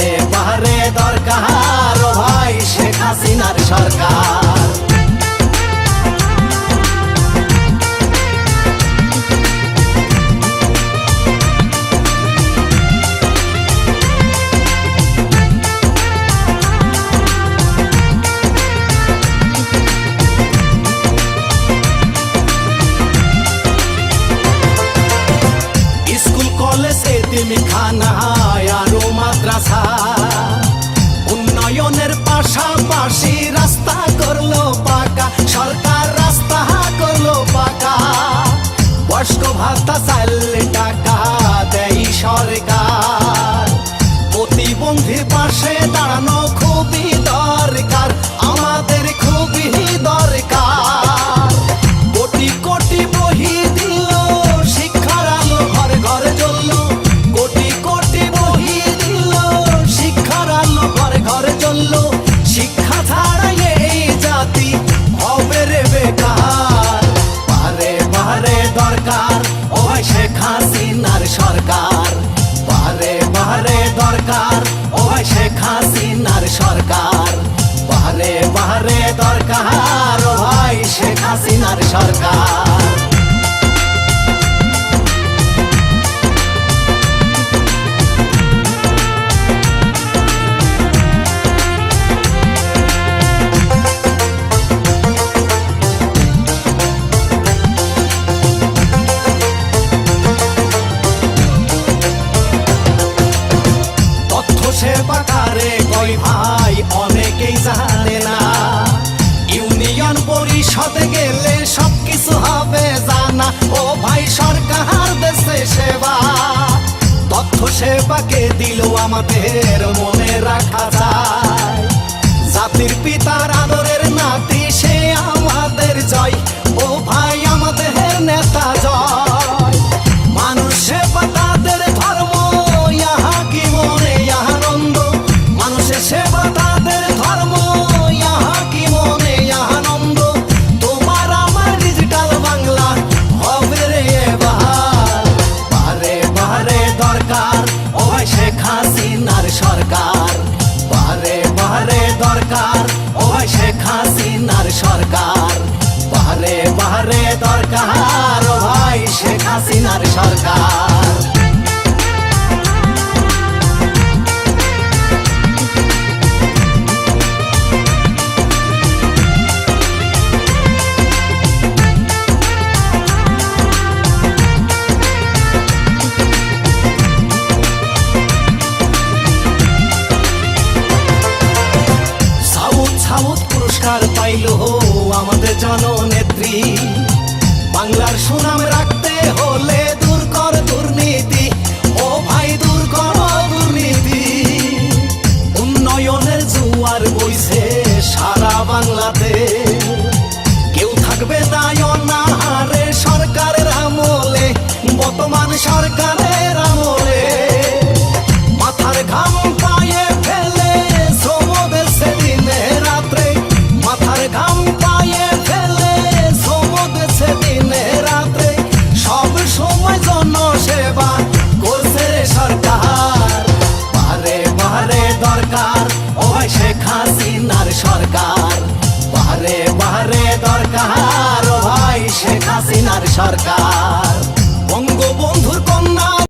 পারে পারে দরকার ভাই শেখ হাসিনার সরকার। तो भासता সরকার। বাহারে বাহারে দরকার ভাই শেখ হাসিনার সরকার। কারে ভাই, অনেকেই জানে না। ইউনিয়ন পরিষদে গেলে সবকিছু হবে জানা। ও ভাই, সরকার দেশে সেবা। তথ্য সেবাকে দিল আমাদের সরকার। আমাদের জননেত্রী বাংলার সুনাম জনসেবা করছে রে সরকার। পারে পারে দরকার। ও ভাই শেখ হাসিনার সরকার। পারে পারে দরকার। ভাই শেখ হাসিনার সরকার।